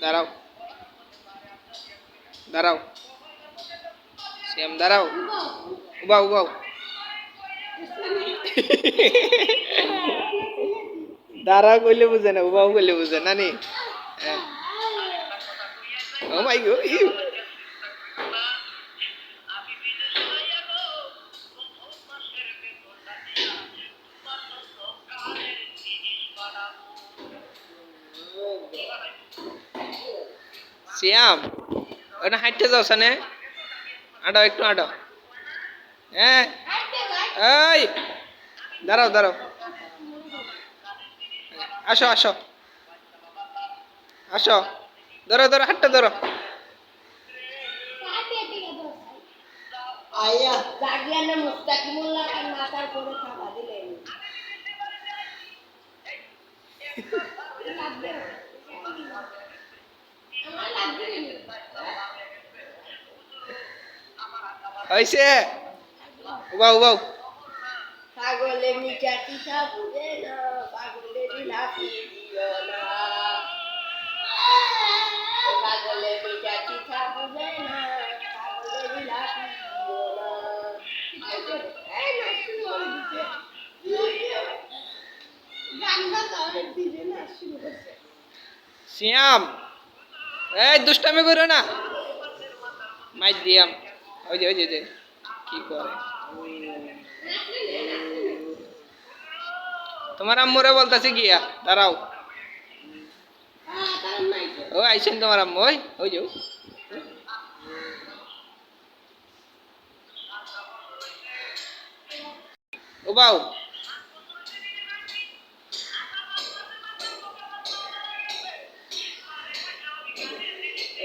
দাঁড়াও। দাঁড়াও। শ্যাম, দাঁড়াও। উবাও উবাও। দাঁড়াও কইলে বুঝে না, উবাও কইলে বুঝে নানি হ্যাঁ। Oh my god, you. Shyam. ওটা হাঁটতে যাও সানে। আডাও একটু আডাও। হ্যাঁ। এই দাঁড়াও দাঁড়াও। আসো আসো। আসো। ধরো ধরো হাতটা ধরো। মাথার হয়েছে উবাও উবাও। পাগলে মিঠা পিঠা বুঝে না পাগলে জিলাপি দিও না। পাগলে মিঠা পিঠা বুঝে না পাগলে জিলাপি দিও না। এই না শুরু করে দিতে গানটা তাহলে দিবে না শুরু করছে। শ্যাম এই দুষ্টামি করো না মাইর দিয়াম ওই যে ওই যে ওই যে কি করে তোমার আম্মুরে বলতেছে গিয়া দাঁড়াও হ্যাঁ কারণ নাই তো। ও আইসেন তোমার আম্মু ওই ওই যাও ও বাউ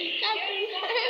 Something.